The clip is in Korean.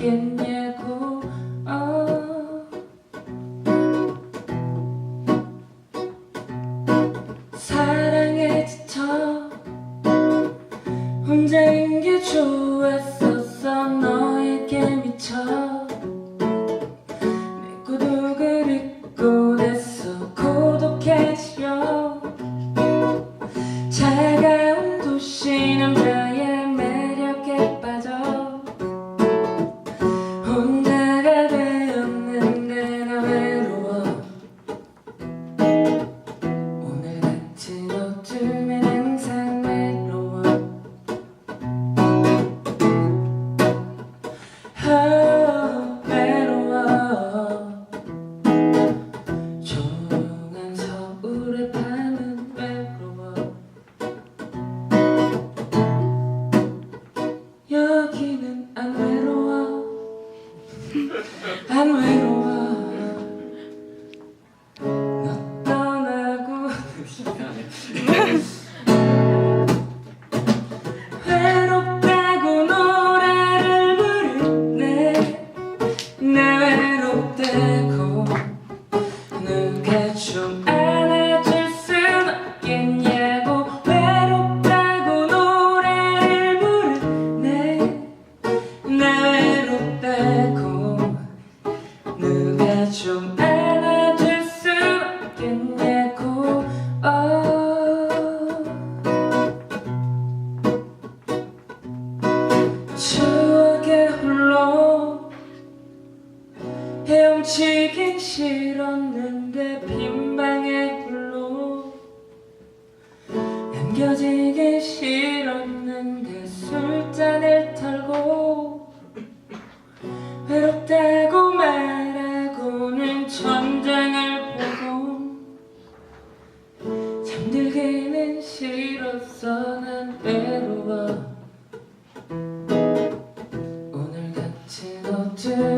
in love. 가기 싫었는데 빈방에 불로 남겨지기 싫었는데 술잔을 털고. 외롭다고 말하고는 천장을 보고. 잠들기는 싫었어 난 외로워. 오늘 같은 어제